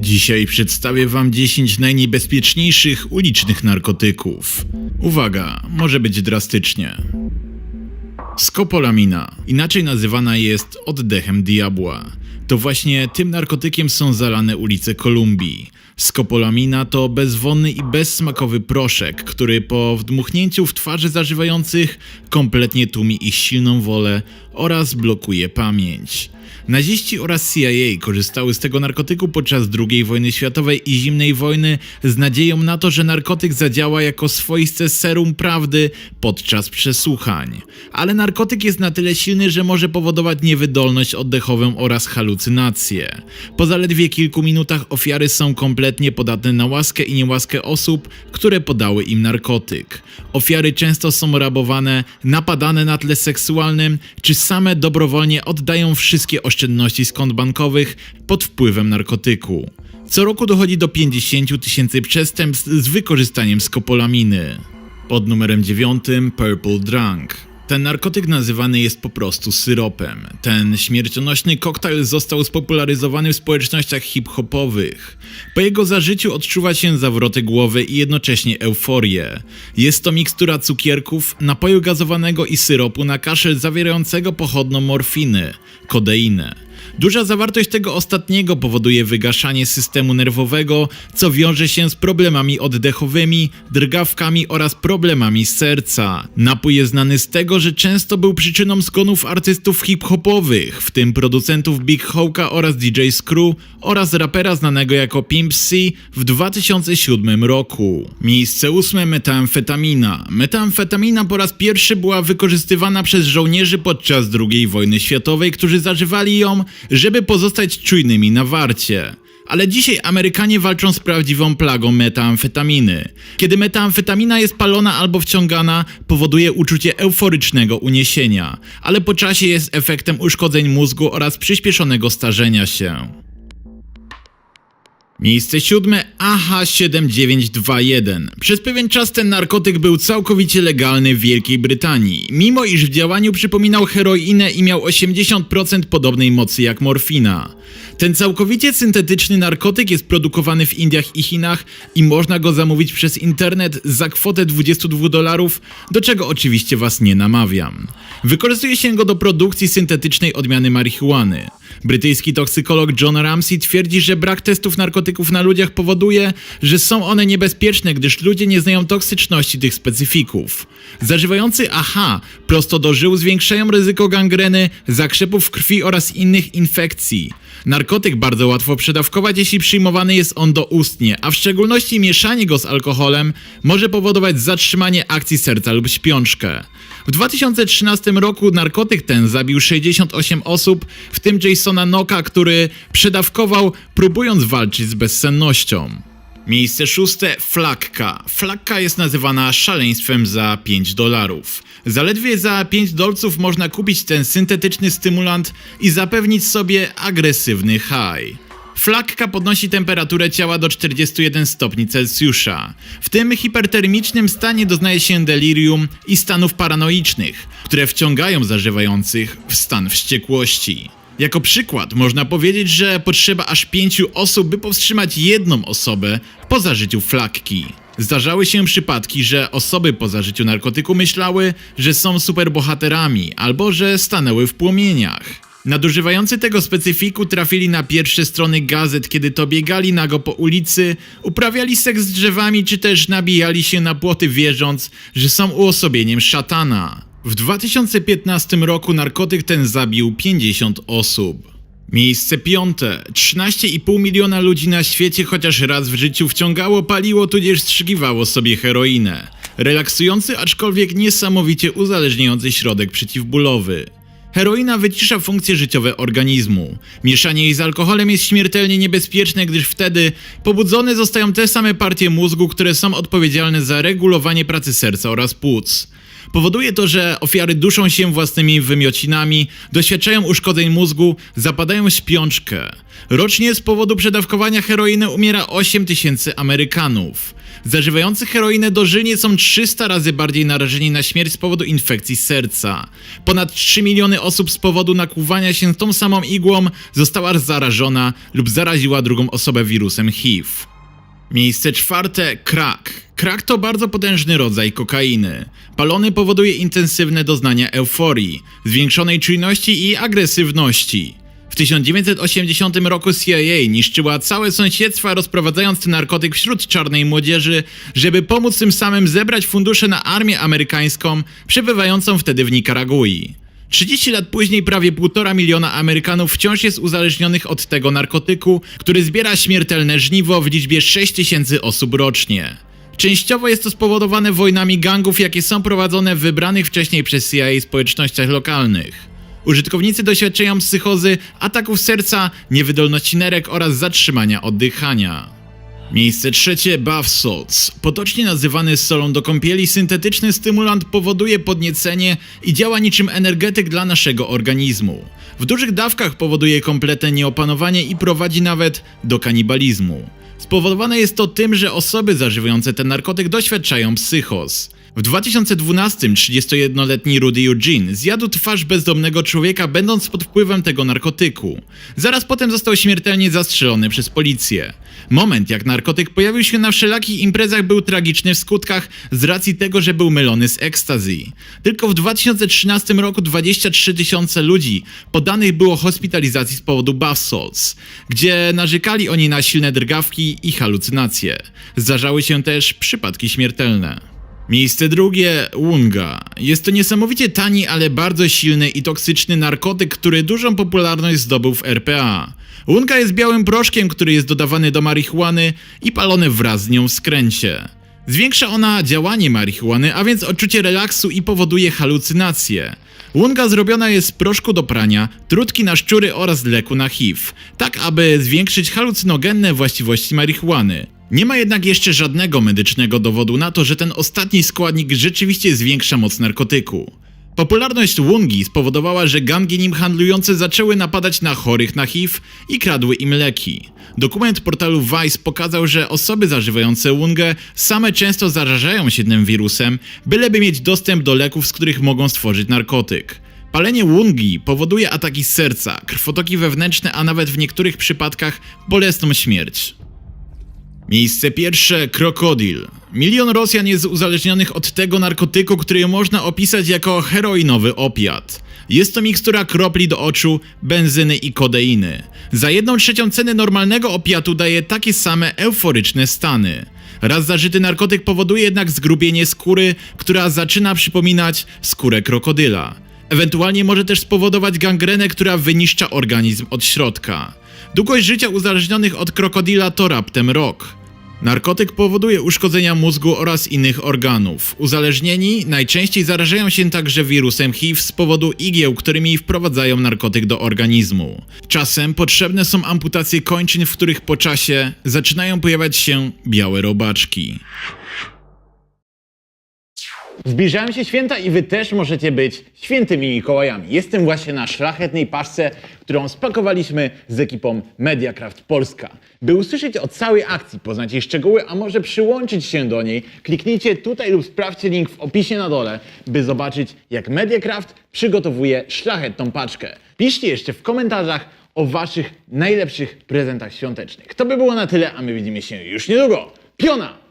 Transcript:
Dzisiaj przedstawię Wam 10 najniebezpieczniejszych ulicznych narkotyków. Uwaga, może być drastycznie. Skopolamina, inaczej nazywana jest oddechem diabła. To właśnie tym narkotykiem są zalane ulice Kolumbii. Skopolamina to bezwonny i bezsmakowy proszek, który po wdmuchnięciu w twarzy zażywających kompletnie tłumi ich silną wolę oraz blokuje pamięć. Naziści oraz CIA korzystały z tego narkotyku podczas II wojny światowej i zimnej wojny z nadzieją na to, że narkotyk zadziała jako swoiste serum prawdy podczas przesłuchań. Ale narkotyk jest na tyle silny, że może powodować niewydolność oddechową oraz halucynacje. Po zaledwie kilku minutach ofiary są kompletnie podatne na łaskę i niełaskę osób, które podały im narkotyk. Ofiary często są rabowane, napadane na tle seksualnym, czy same dobrowolnie oddają wszystkie oszczędności z kont bankowych pod wpływem narkotyku. Co roku dochodzi do 50 tysięcy przestępstw z wykorzystaniem skopolaminy. Pod numerem 9 Purple Drunk. Ten narkotyk nazywany jest po prostu syropem. Ten śmiercionośny koktajl został spopularyzowany w społecznościach hip-hopowych. Po jego zażyciu odczuwa się zawroty głowy i jednocześnie euforię. Jest to mikstura cukierków, napoju gazowanego i syropu na kaszel zawierającego pochodną morfiny, kodeinę. Duża zawartość tego ostatniego powoduje wygaszanie systemu nerwowego, co wiąże się z problemami oddechowymi, drgawkami oraz problemami serca. Napój jest znany z tego, że często był przyczyną zgonów artystów hip-hopowych, w tym producentów Big Hołka oraz DJ Screw oraz rapera znanego jako Pimp C w 2007 roku. Miejsce ósme metamfetamina. Metamfetamina po raz pierwszy była wykorzystywana przez żołnierzy podczas II wojny światowej, którzy zażywali ją, żeby pozostać czujnymi na warcie. Ale dzisiaj Amerykanie walczą z prawdziwą plagą metamfetaminy. Kiedy metamfetamina jest palona albo wciągana, powoduje uczucie euforycznego uniesienia, ale po czasie jest efektem uszkodzeń mózgu oraz przyspieszonego starzenia się. Miejsce siódme AH7921. Przez pewien czas ten narkotyk był całkowicie legalny w Wielkiej Brytanii, mimo iż w działaniu przypominał heroinę i miał 80% podobnej mocy jak morfina. Ten całkowicie syntetyczny narkotyk jest produkowany w Indiach i Chinach i można go zamówić przez internet za kwotę 22 dolarów, do czego oczywiście was nie namawiam. Wykorzystuje się go do produkcji syntetycznej odmiany marihuany. Brytyjski toksykolog John Ramsey twierdzi, że brak testów narkotyków na ludziach powoduje, że są one niebezpieczne, gdyż ludzie nie znają toksyczności tych specyfików. Zażywający AHA prosto do żył zwiększają ryzyko gangreny, zakrzepów krwi oraz innych infekcji. Narkotyk bardzo łatwo przedawkować, jeśli przyjmowany jest on doustnie, a w szczególności mieszanie go z alkoholem może powodować zatrzymanie akcji serca lub śpiączkę. W 2013 roku narkotyk ten zabił 68 osób, w tym Jasona Noka, który przedawkował, próbując walczyć z bezsennością. Miejsce szóste flakka. Flakka jest nazywana szaleństwem za 5 dolarów. Zaledwie za 5 dolców można kupić ten syntetyczny stymulant i zapewnić sobie agresywny high. Flakka podnosi temperaturę ciała do 41 stopni Celsjusza. W tym hipertermicznym stanie doznaje się delirium i stanów paranoicznych, które wciągają zażywających w stan wściekłości. Jako przykład można powiedzieć, że potrzeba aż pięciu osób, by powstrzymać jedną osobę po zażyciu flakki. Zdarzały się przypadki, że osoby po zażyciu narkotyku myślały, że są superbohaterami albo że stanęły w płomieniach. Nadużywający tego specyfiku trafili na pierwsze strony gazet, kiedy to biegali nago po ulicy, uprawiali seks z drzewami czy też nabijali się na płoty wierząc, że są uosobieniem szatana. W 2015 roku narkotyk ten zabił 50 osób. Miejsce piąte. 13,5 miliona ludzi na świecie chociaż raz w życiu wciągało, paliło tudzież strzygiwało sobie heroinę. Relaksujący, aczkolwiek niesamowicie uzależniający środek przeciwbólowy. Heroina wycisza funkcje życiowe organizmu. Mieszanie jej z alkoholem jest śmiertelnie niebezpieczne, gdyż wtedy pobudzone zostają te same partie mózgu, które są odpowiedzialne za regulowanie pracy serca oraz płuc. Powoduje to, że ofiary duszą się własnymi wymiocinami, doświadczają uszkodzeń mózgu, zapadają w śpiączkę. Rocznie z powodu przedawkowania heroiny umiera 8 tysięcy Amerykanów. Zażywający heroinę dożylnie są 300 razy bardziej narażeni na śmierć z powodu infekcji serca. Ponad 3 miliony osób z powodu nakłuwania się tą samą igłą została zarażona lub zaraziła drugą osobę wirusem HIV. Miejsce czwarte crack. Crack to bardzo potężny rodzaj kokainy. Palony powoduje intensywne doznania euforii, zwiększonej czujności i agresywności. W 1980 roku CIA niszczyła całe sąsiedztwa, rozprowadzając ten narkotyk wśród czarnej młodzieży, żeby pomóc tym samym zebrać fundusze na armię amerykańską, przebywającą wtedy w Nikaragui. 30 lat później prawie 1,5 miliona Amerykanów wciąż jest uzależnionych od tego narkotyku, który zbiera śmiertelne żniwo w liczbie 6 tysięcy osób rocznie. Częściowo jest to spowodowane wojnami gangów, jakie są prowadzone w wybranych wcześniej przez CIA społecznościach lokalnych. Użytkownicy doświadczają psychozy, ataków serca, niewydolności nerek oraz zatrzymania oddychania. Miejsce trzecie bath salts. Potocznie nazywany solą do kąpieli, syntetyczny stymulant powoduje podniecenie i działa niczym energetyk dla naszego organizmu. W dużych dawkach powoduje kompletne nieopanowanie i prowadzi nawet do kanibalizmu. Spowodowane jest to tym, że osoby zażywające ten narkotyk doświadczają psychos. W 2012 31-letni Rudy Eugene zjadł twarz bezdomnego człowieka będąc pod wpływem tego narkotyku. Zaraz potem został śmiertelnie zastrzelony przez policję. Moment jak narkotyk pojawił się na wszelakich imprezach był tragiczny w skutkach z racji tego, że był mylony z ecstasy. Tylko w 2013 roku 23 tysiące ludzi podanych było hospitalizacji z powodu bath salts, gdzie narzekali oni na silne drgawki i halucynacje. Zdarzały się też przypadki śmiertelne. Miejsce drugie Wunga. Jest to niesamowicie tani, ale bardzo silny i toksyczny narkotyk, który dużą popularność zdobył w RPA. Wunga jest białym proszkiem, który jest dodawany do marihuany i palony wraz z nią w skręcie. Zwiększa ona działanie marihuany, a więc odczucie relaksu i powoduje halucynacje. Łunga zrobiona jest z proszku do prania, trutki na szczury oraz leku na HIV, tak aby zwiększyć halucynogenne właściwości marihuany. Nie ma jednak jeszcze żadnego medycznego dowodu na to, że ten ostatni składnik rzeczywiście zwiększa moc narkotyku. Popularność Łungi spowodowała, że gangi nim handlujące zaczęły napadać na chorych na HIV i kradły im leki. Dokument portalu Vice pokazał, że osoby zażywające Łungę same często zarażają się tym wirusem, byleby mieć dostęp do leków, z których mogą stworzyć narkotyk. Palenie łungi powoduje ataki serca, krwotoki wewnętrzne, a nawet w niektórych przypadkach bolesną śmierć. Miejsce pierwsze krokodyl. Milion Rosjan jest uzależnionych od tego narkotyku, który można opisać jako heroinowy opiat. Jest to mikstura kropli do oczu, benzyny i kodeiny. Za jedną trzecią ceny normalnego opiatu daje takie same euforyczne stany. Raz zażyty narkotyk powoduje jednak zgrubienie skóry, która zaczyna przypominać skórę krokodyla. Ewentualnie może też spowodować gangrenę, która wyniszcza organizm od środka. Długość życia uzależnionych od krokodyla to raptem rok. Narkotyk powoduje uszkodzenia mózgu oraz innych organów. Uzależnieni najczęściej zarażają się także wirusem HIV z powodu igieł, którymi wprowadzają narkotyk do organizmu. Czasem potrzebne są amputacje kończyn, w których po czasie zaczynają pojawiać się białe robaczki. Zbliżają się święta i wy też możecie być świętymi Mikołajami. Jestem właśnie na szlachetnej paczce, którą spakowaliśmy z ekipą Mediacraft Polska. By usłyszeć o całej akcji, poznać jej szczegóły, a może przyłączyć się do niej, kliknijcie tutaj lub sprawdźcie link w opisie na dole, by zobaczyć jak Mediacraft przygotowuje szlachetną paczkę. Piszcie jeszcze w komentarzach o waszych najlepszych prezentach świątecznych. To by było na tyle, a my widzimy się już niedługo. Piona!